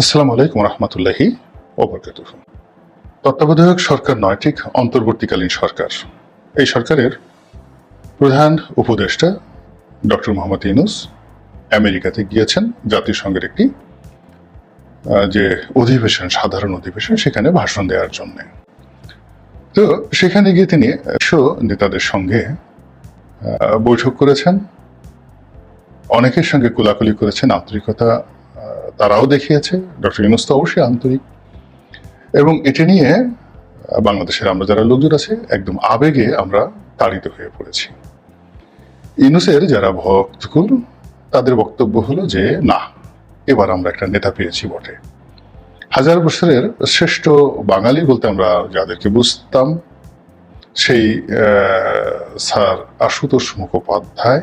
আসসালামু আলাইকুম রহমতুল্লাহি তত্ত্বাবধায়ক সরকার নয়, ঠিক অন্তর্বর্তীকালীন সরকার। এই সরকারের প্রধান উপদেষ্টা ডক্টর মোহাম্মদ ইউনুস আমেরিকাতে গিয়েছেন, জাতিসংঘের একটি যে অধিবেশন, সাধারণ অধিবেশন, সেখানে ভাষণ দেওয়ার জন্য। তো সেখানে গিয়ে তিনি একশো নেতাদের সঙ্গে বৈঠক করেছেন। অনেকের সঙ্গে কোলাকুলি করেছেন, আন্তরিকতা তারাও দেখিয়েছে, ডক্টর ইউনুস তো অবশ্যই আন্তরিক। এবং এটা নিয়ে বাংলাদেশের আমরা যারা লোকজন আছে, একদম আবেগে আমরা তাড়িত হয়ে পড়েছি। ইউনুসের যারা ভক্তকুল, তাদের বক্তব্য হলো যে, না, এবার আমরা একটা নেতা পেয়েছি বটে। হাজার বছরের শ্রেষ্ঠ বাঙালি বলতে আমরা যাদেরকে বুঝতাম, সেই স্যার আশুতোষ মুখোপাধ্যায়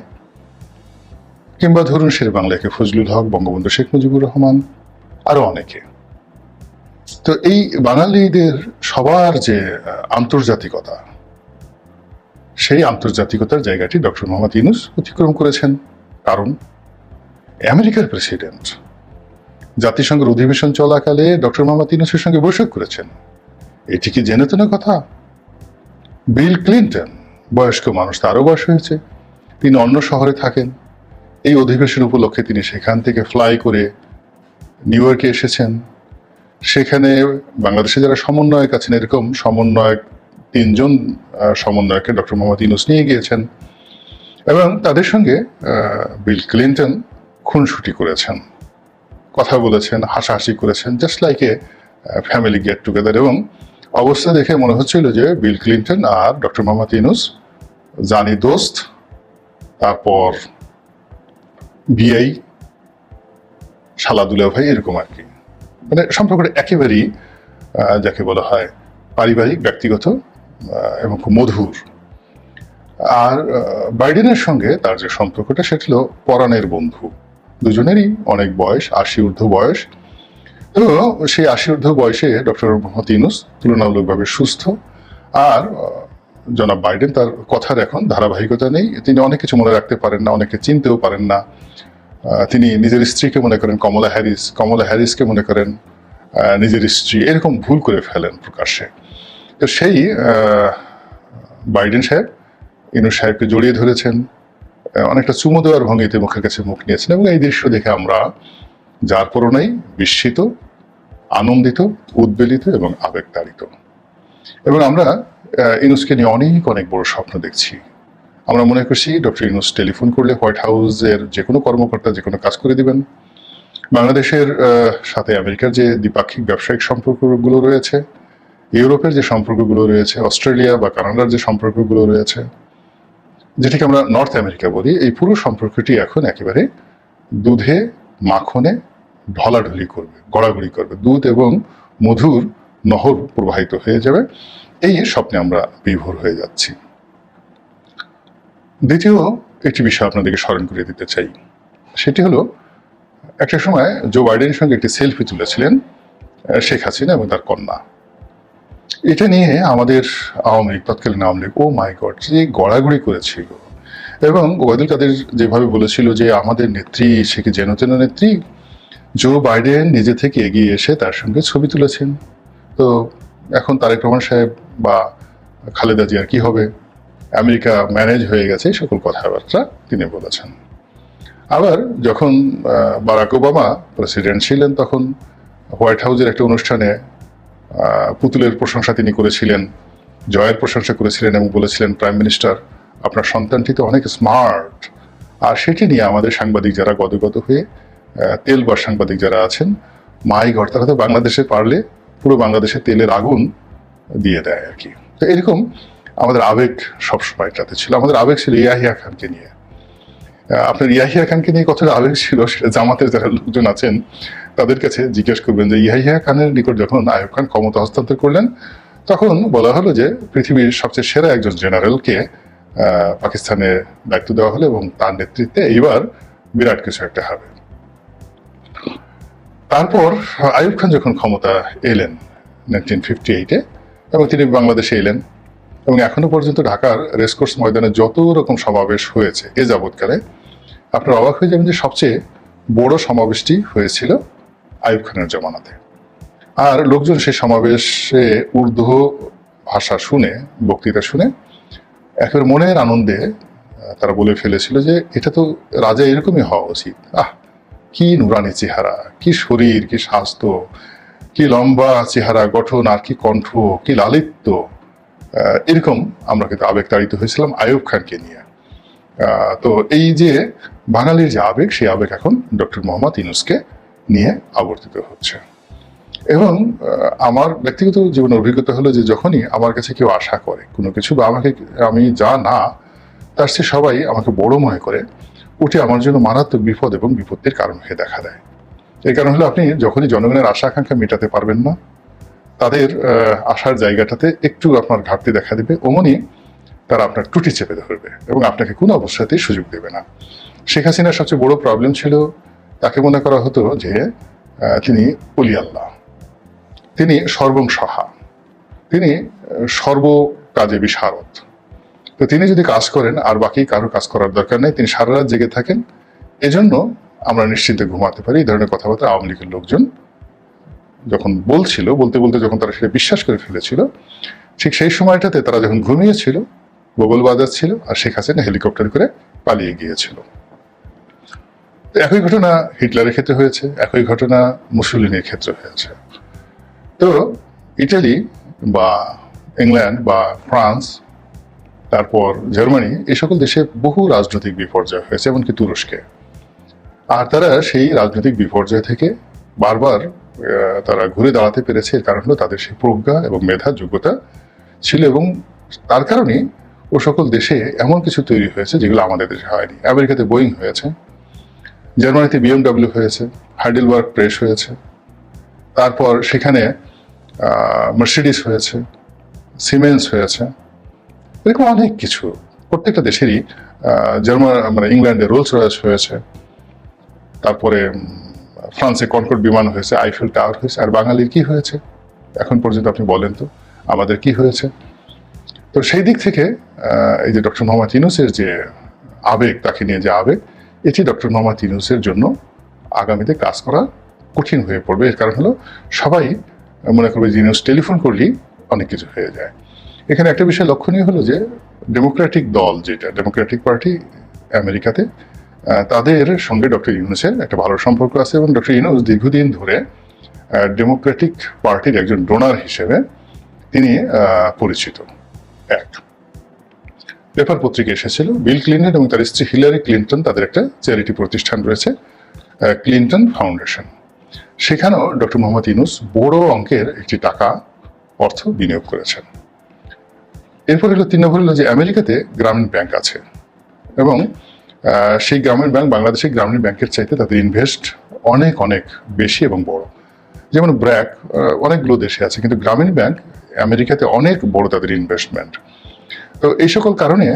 কিংবা ধরুন শের বাংলাকে ফজলুল হক, বঙ্গবন্ধু শেখ মুজিবুর রহমান, আরও অনেকে। তো এই বাঙালিদের সবার যে আন্তর্জাতিকতা, সেই আন্তর্জাতিকতার জায়গাটি ডক্টর মোহাম্মদ ইউনুস অতিক্রম করেছেন। কারণ আমেরিকার প্রেসিডেন্ট জাতিসংঘের অধিবেশন চলাকালে ডক্টর মোহাম্মদ ইউনুসের সঙ্গে বৈঠক করেছেন। এটি কি জেনে তো কথা? বিল ক্লিন্টন, বয়স্ক মানুষ তারও বয়স হয়েছে। তিনি অন্য শহরে থাকেন। এই অধিবেশন উপলক্ষে তিনি সেখান থেকে ফ্লাই করে নিউ ইয়র্কে এসেছেন। সেখানে বাংলাদেশে যারা সমন্বয়ক আছেন, এরকম সমন্বয়ক তিনজন সমন্বয়কে ডক্টর মোহাম্মদ ইউনুস নিয়ে গিয়েছেন এবং তাদের সঙ্গে বিল ক্লিন্টন খুনসুটি করেছেন। কথা বলেছেন, হাসাহাসি করেছেন just like a family get together এবং অবস্থা দেখে মনে হচ্ছিল যে বিল ক্লিন্টন আর ডক্টর মোহাম্মদ ইউনুস জানি দোস্ত, তারপর বিআই, শালাদুলা ভাই এরকম আর কি। মানে সম্পর্কটা একেবারেই যাকে বলা হয় পারিবারিক, ব্যক্তিগত এবং খুব মধুর। আর বাইডেনের সঙ্গে তার যে সম্পর্কটা, সেটা ছিল পরাণের বন্ধু। দুজনেরই অনেক বয়স আশি ঊর্ধ্ব বয়স। তো সেই আশি ঊর্ধ্ব বয়সে ডক্টর মোহাম্মদ ইউনুস তুলনামূলকভাবে সুস্থ। আর জনাব বাইডেন তার কথার এখন ধারাবাহিকতা নেই। তিনি অনেক কিছু মনে রাখতে পারেন না অনেকে চিনতেও পারেন না। তিনি নিজের স্ত্রীকে মনে করেন কমলা হ্যারিস, কমলা হ্যারিসকে মনে করেন নিজের স্ত্রী। এরকম ভুল করে ফেলেন প্রকাশ্যে। তো সেই বাইডেন সাহেব ইনু সাহেবকে জড়িয়ে ধরেছেন। অনেকটা চুমো দেওয়ার ভঙ্গিতে মুখের কাছে মুখ নিয়েছেন এবং এই দৃশ্য দেখে আমরা যার পরনেই বিস্মিত, আনন্দিত, উদ্বেলিত এবং আবেগতাড়িত। এবং আমরা আহ, ইনুসকে নিয়ে অনেক অনেক বড় স্বপ্ন দেখছি। আমরা মনে করছি ডক্টর ইউনুস টেলিফোন করলে হোয়াইট হাউসের যে কোনো কর্মকর্তা যে কোনো কাজ করে দিবেন। বাংলাদেশের সাথে আমেরিকার যে দ্বিপাক্ষিক ব্যবসায়িক সম্পর্কগুলো রয়েছে ইউরোপের যে সম্পর্কগুলো রয়েছে অস্ট্রেলিয়া বা কানাডার যে সম্পর্কগুলো রয়েছে যেটিকে আমরা নর্থ আমেরিকা বলি এই পুরো সম্পর্কটি এখন একেবারে দুধে মাখনে ঢলাঢলি করবে গড়াগড়ি করবে। দুধ এবং মধুর নহর প্রবাহিত হয়ে যাবে। এই স্বপ্নে আমরা বিভোর হয়ে যাচ্ছি। দ্বিতীয় একটি বিষয় আপনাদেরকে স্মরণ করিয়ে দিতে চাই। সেটি হলো, একটা সময় জো বাইডেনের সঙ্গে একটি সেলফি তুলেছিলেন শেখ হাসিনা এবং তার কন্যা। এটা নিয়ে আমাদের আওয়ামী লীগ তৎকালীন আওয়ামী লীগ ও মাই গড যে গড়াগড়ি করেছিল। এবং ওয়াদুল কাদের যেভাবে বলেছিল যে আমাদের নেত্রী, সে কি যেন নেত্রী জো বাইডেন নিজে থেকে এগিয়ে এসে তার সঙ্গে ছবি তুলেছেন। তো এখন তারেক রহমান সাহেব বা খালেদা জিয়ার কি হবে? আমেরিকা ম্যানেজ হয়ে গেছে সকল কথাবার্তা তিনি বলেছেন। আবার যখন বারাক ওবামা প্রেসিডেন্ট ছিলেন তখন হোয়াইট হাউসের একটা অনুষ্ঠানে পুতুলের প্রশংসা তিনি করেছিলেন, জয়ের প্রশংসা করেছিলেন এবং বলেছিলেন, প্রাইম মিনিস্টার, আপনার সন্তানটি তো অনেক স্মার্ট। আর সেটি নিয়ে আমাদের সাংবাদিক যারা গদগদ হয়ে তেল বা সাংবাদিক যারা আছেন মাই ঘর তো বাংলাদেশে পারলে পুরো বাংলাদেশে তেলের আগুন দিয়ে দেয় আর কি। তো এরকম আমাদের আবেগ সবসময় এটাতে ছিল। আমাদের আবেগ ছিল ইয়াহিয়া খানকে নিয়ে। আপনার ইয়াহিয়া খানকে নিয়ে কতটা আবেগ ছিল সেটা জামাতের যারা লোকজন আছেন, তাদের কাছে জিজ্ঞেস করবেন যে, ইয়াহিয়া খানের নিকট যখন আয়ুব খান ক্ষমতা হস্তান্তর করলেন, তখন বলা হলো যে, পৃথিবীর সবচেয়ে সেরা একজন জেনারেলকে পাকিস্তানে দায়িত্ব দেওয়া হলো এবং তার নেতৃত্বে এইবার বিরাট কিছু একটা হবে। তারপর আয়ুব খান যখন ক্ষমতা এলেন নাইনটিন ফিফটি এইটে এবং তিনি বাংলাদেশে এলেন, এবং এখনও পর্যন্ত ঢাকার রেসকোর্স ময়দানে যত রকম সমাবেশ হয়েছে এ যাবৎকালে, আপনার অবাক হয়ে যাবেন যে সবচেয়ে বড় সমাবেশটি হয়েছিল আইব খানের জমানাতে। আর লোকজন সেই সমাবেশে উর্দু ভাষা শুনে, বক্তৃতা শুনে একেবারে মনের আনন্দে তারা বলে ফেলেছিল যে এটা তো রাজা এরকমই হওয়া উচিত। আহ কি নুরানি চেহারা, কি শরীর, কি স্বাস্থ্য, কি লম্বা চেহারা, গঠন আর কি কণ্ঠ, কি লালিত্য এরকম আমরা কিন্তু আবেগ তাড়িত হয়েছিলাম আয়ুব খানকে নিয়ে। তো এই যে বাঙালির যে আবেগ, সেই আবেগ এখন ডক্টর মোহাম্মদ ইনুসকে নিয়ে আবর্তিত হচ্ছে। এবং আমার ব্যক্তিগত জীবনের অভিজ্ঞতা হলো যে যখনই আমার কাছে কেউ আশা করে, কোনো কিছু বা আমাকে, আমি যা না, তার সে সবাই আমাকে বড় মনে করে। ওটি আমার জন্য মারাত্মক বিপদ এবং বিপত্তির কারণ হয়ে দেখা দেয়। এই কারণ হলো আপনি যখনই জনগণের আশা আকাঙ্ক্ষা মেটাতে পারবেন না, তাদের আশার জায়গাটাতে একটু আপনার ঘাটতি দেখা দেবে, অমনি তারা আপনার টুটি চেপে ধরবে এবং আপনাকে কোনো অবস্থাতেই সুযোগ দেবে না। শেখ হাসিনার সবচেয়ে বড় প্রবলেম ছিল, তাকে মনে করা হতো যে তিনি অলি আল্লাহ। তিনি সর্বং সহা। তিনি সর্ব কাজে বিশারদ। তো তিনি যদি কাজ করেন, আর বাকি কারও কাজ করার দরকার নেই, তিনি সারা রাত জেগে থাকেন। এজন্য আমরা নিশ্চিন্তে ঘুমাতে পারি। এই ধরনের কথাবার্তা আওয়ামী লীগের লোকজন যখন বলছিল, বলতে বলতে যখন তারা সেটা বিশ্বাস করে ফেলেছিল, ঠিক সেই সময়টাতে তারা যখন ঘুমিয়েছিল, বগল বাজাচ্ছিল, আর শেখ হাসিনা হেলিকপ্টার করে পালিয়ে গিয়েছিল। একই ঘটনা হিটলারের ক্ষেত্রে হয়েছে, একই ঘটনা মুসলিনের ক্ষেত্রে হয়েছে। তো ইটালি বা ইংল্যান্ড বা ফ্রান্স তারপর জার্মানি এই সকল দেশে বহু রাজনৈতিক বিপর্যয় হয়েছে, এমনকি তুরস্কে। আর তারা সেই রাজনৈতিক বিপর্যয় থেকে বারবার তারা ঘুরে দাঁড়াতে পেরেছে। এর কারণ হলো তাদের সেই প্রজ্ঞা এবং মেধা, যোগ্যতা ছিল এবং তার কারণে ও সকল দেশে এমন কিছু তৈরি হয়েছে যেগুলো আমাদের দেশে হয়নি। আমেরিকাতে বোয়িং হয়েছে, জার্মানিতে বিএমডাব্লিউ হয়েছে, হাইডেলবার্গ প্রেস হয়েছে, তারপর সেখানে মার্সিডিস হয়েছে, সিমেন্স হয়েছে এরকম অনেক কিছু। প্রত্যেকটা দেশেরই জার্মান মানে ইংল্যান্ডে রোলস রয়েস হয়েছে, তারপরে ফ্রান্সে কনকর্ড বিমান হয়েছে, আইফেল টাওয়ার হয়েছে, আর বাঙালির কি হয়েছে? এখন পর্যন্ত আপনি বলেন তো, আমাদের কি হয়েছে? তো সেই দিক থেকে এই যে ডক্টর মোহাম্মদ ইউনুসের যে আবেগ, তাকে নিয়ে যে আবেগ, এটি ডক্টর মোহাম্মদ ইউনুসের জন্য আগামীতে কাজ করা কঠিন হয়ে পড়বে। এর কারণ হলো, সবাই মনে করবে যে ইউনুস টেলিফোন করলেই অনেক কিছু হয়ে যায়। এখানে একটা বিষয় লক্ষণীয় হলো যে ডেমোক্রেটিক দল যেটা ডেমোক্রেটিক পার্টি আমেরিকাতে তাদের সঙ্গে ডক্টর ইউনুসের একটা ভালো সম্পর্ক আছে এবং ডক্টর ইউনুস দীর্ঘদিন ধরে ডেমোক্রেটিক পার্টির একজন ডোনার হিসেবে তিনি পরিচিত। এক। পেপার পত্রিকা এসেছিল, বিল ক্লিন্টন এবং তার স্ত্রী হিলারি ক্লিন্টন তাদের একটা চ্যারিটি প্রতিষ্ঠান রয়েছে ক্লিন্টন ফাউন্ডেশন। সেখানেও ডক্টর মোহাম্মদ ইউনুস বড় অঙ্কের একটি টাকা অর্থ বিনিয়োগ করেছেন। এরপর হলো তিন নম্বর হলো যে আমেরিকাতে গ্রামীণ ব্যাংক আছে এবং সেই গ্রামীণ ব্যাংক বাংলাদেশের গ্রামীণ ব্যাংকের চাইতে তাদের ইনভেস্ট অনেক অনেক বেশি এবং বড়। যেমন ব্র্যাক অনেকগুলো দেশে আছে, কিন্তু গ্রামীণ ব্যাংক আমেরিকাতে অনেক বড় তাদের ইনভেস্টমেন্ট তো এই সকল কারণে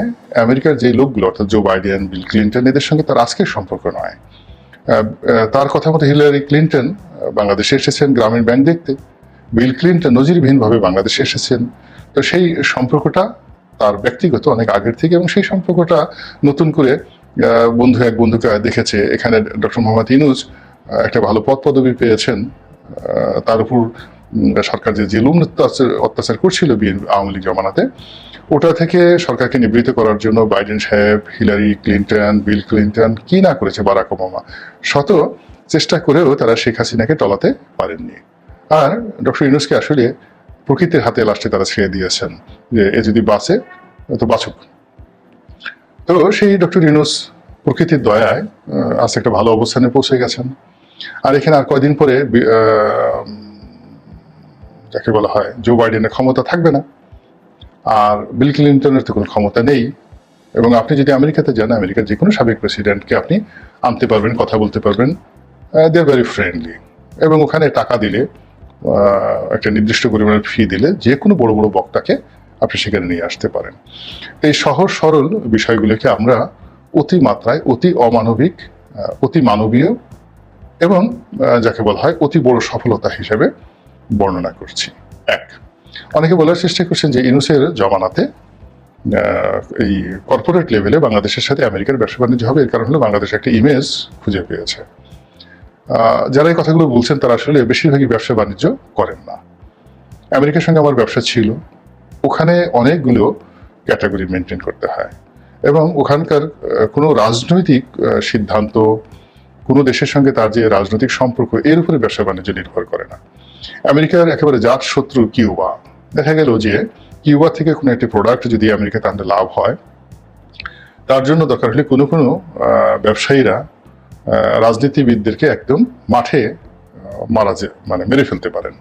আমেরিকার যে লোকগুলো, অর্থাৎ জো বাইডেন বিল ক্লিন্টন এদের সঙ্গে তার আজকের সম্পর্ক নয়। তার কথা মতো হিলারি ক্লিন্টন বাংলাদেশে এসেছেন গ্রামীণ ব্যাংক দেখতে। বিল ক্লিন্টন নজিরবিহীনভাবে বাংলাদেশে এসেছেন। তো সেই সম্পর্কটা তার ব্যক্তিগত অনেক আগের থেকে এবং সেই সম্পর্কটা নতুন করে বন্ধু, এক বন্ধুকে দেখেছে। এখানে ডক্টর মোহাম্মদ ইনুজ একটা ভালো পদ পদবি পেয়েছেন। তার উপর সরকার যে জেলুম অত্যাচার করছিল বিএনপি, আওয়ামী লীগ জমানাতে, ওটা থেকে সরকারকে নিবৃত্ত করার জন্য বাইডেন সাহেব, হিলারি ক্লিন্টন, বিল ক্লিন্টন, কি না করেছে বারাক ওবামা? শত চেষ্টা করেও তারা শেখ হাসিনাকে টলাতে পারেননি। আর ডক্টর ইউনুসকে আসলে প্রকৃতির হাতে লাস্টে তারা ছেড়ে দিয়েছেন, যে এ যদি বাঁচে, তো বাঁচুক। তো সেই ডক্টর ইউনুস প্রকৃতির দয়ায় আজ একটা ভালো অবস্থানে পৌঁছে গেছেন। আর এখানে আর কয়দিন পরে যাকে বলা হয় জো বাইডেনের ক্ষমতা থাকবে না। আর বিল ক্লিন্টনের তো কোনো ক্ষমতা নেই। এবং আপনি যদি আমেরিকাতে যান, আমেরিকার যে কোনো সাবেক প্রেসিডেন্টকে আপনি আনতে পারবেন, কথা বলতে পারবেন দে আর ভেরি ফ্রেন্ডলি এবং ওখানে টাকা দিলে একটা নির্দিষ্ট পরিমাণের ফি দিলে যে কোনো বড় বড় বক্তাকে আপনি সেখানে নিয়ে আসতে পারেন। এই সহজ সরল বিষয়গুলোকে আমরা অতি মাত্রায় অতি অমানবিক অতি মানবীয় এবং যাকে বলা হয় অতি বড় সফলতা হিসেবে বর্ণনা করছি। এক, অনেকে বলার চেষ্টা করছেন যে ইনুসের জমানাতে এই কর্পোরেট লেভেলে বাংলাদেশের সাথে আমেরিকার ব্যবসা বাণিজ্য হবে। এর কারণ হলো বাংলাদেশ একটা ইমেজ খুঁজে পেয়েছে। যারা এই কথাগুলো বলছেন, তারা আসলে বেশিরভাগই ব্যবসা বাণিজ্য করেন না। আমেরিকার সঙ্গে আমার ব্যবসা ছিল। ওখানে অনেকগুলো ক্যাটাগরি মেনটেন করতে হয়। এবং ওখানকার কোনো রাজনৈতিক সিদ্ধান্ত, কোনো দেশের সঙ্গে তার যে রাজনৈতিক সম্পর্ক, এর উপরে ব্যবসা বাণিজ্য নির্ভর করে না। আমেরিকার একেবারে জাত শত্রু কিউবা। দেখা গেল যে কিউবা থেকে কোনো একটি প্রোডাক্ট যদি আমেরিকা তাহলে লাভ হয়, তার জন্য দরকার হলে কোনো কোনো ব্যবসায়ীরা রাজনীতিবিদদেরকে একদম মাঠে মারা যে মানে মেরে ফেলতে পারেন।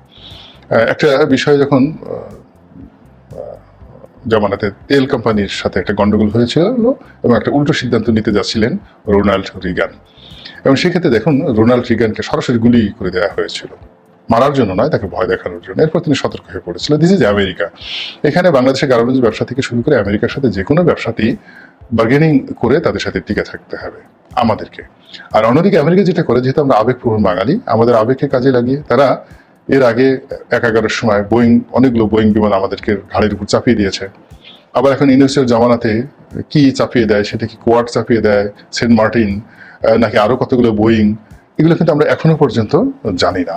একটা বিষয় যখন জামানাতে তেল কোম্পানির সাথে একটা গন্ডগোল হয়েছিল এবং একটা উল্টো সিদ্ধান্ত নিতে যাচ্ছিলেন রোনাল্ড রিগান। এবং সেক্ষেত্রে দেখুন, রোনাল্ড রিগানকে সরাসরি গুলি করে দেওয়া হয়েছিল। মারার জন্য নয়, তাকে ভয় দেখানোর জন্য। এরপর তিনি সতর্ক হয়ে পড়েছিলেন দিস ইজ আমেরিকা এখানে বাংলাদেশের গার্মেন্টস ব্যবসা থেকে শুরু করে আমেরিকার সাথে যে কোনো ব্যবসাতেই বার্গেনিং করে তাদের সাথে টিকে থাকতে হবে। আমাদেরকে। আর অন্যদিকে আমেরিকা যেটা করে, যেহেতু আমরা আবেগপ্রবণ বাঙালি, আমাদের আবেগকে কাজে লাগিয়ে তারা এর আগে এক এগারোর সময় বোয়িং, অনেকগুলো বোয়িং বিমান আমাদেরকে ঘাড়ের উপর চাপিয়ে দিয়েছে। আবার এখন ইউনিভার্সিটির জামানাতে কি চাপিয়ে দেয়, সেটা কি কোয়ার্ট চাপিয়ে দেয়, সেন্ট মার্টিন নাকি আরও কতগুলো বোয়িং, এগুলো কিন্তু আমরা এখনও পর্যন্ত জানি না।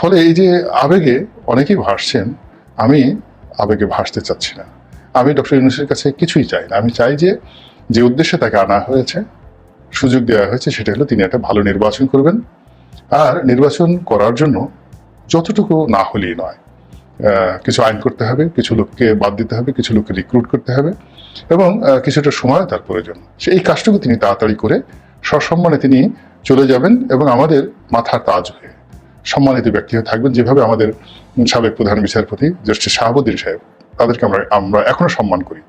ফলে এই যে আবেগে অনেকেই ভাসছেন, আমি আবেগে ভাসতে চাচ্ছি না। আমি ডক্টর ইউনুসের কাছে কিছুই চাই না। আমি চাই যে যে উদ্দেশ্যে তাকে আনা হয়েছে সুযোগ দেওয়া হয়েছে, সেটা হলো তিনি একটা ভালো নির্বাচন করবেন। আর নির্বাচন করার জন্য যতটুকু না হলেই নয় কিছু আইন করতে হবে, কিছু লোককে বাদ দিতে হবে, কিছু লোককে রিক্রুট করতে হবে এবং কিছুটা সময় তার প্রয়োজন। সেই কাজটুকু তিনি তাড়াতাড়ি করে সসম্মানে তিনি চলে যাবেন এবং আমাদের মাথার তাজ হয়ে সম্মানিত ব্যক্তি হয়ে থাকবেন। যেভাবে আমাদের সাবেক প্রধান বিচারপতি জস্টিস শাহাবুদ্দিন সাহেব, তাদেরকে আমরা আমরা এখনও সম্মান করি।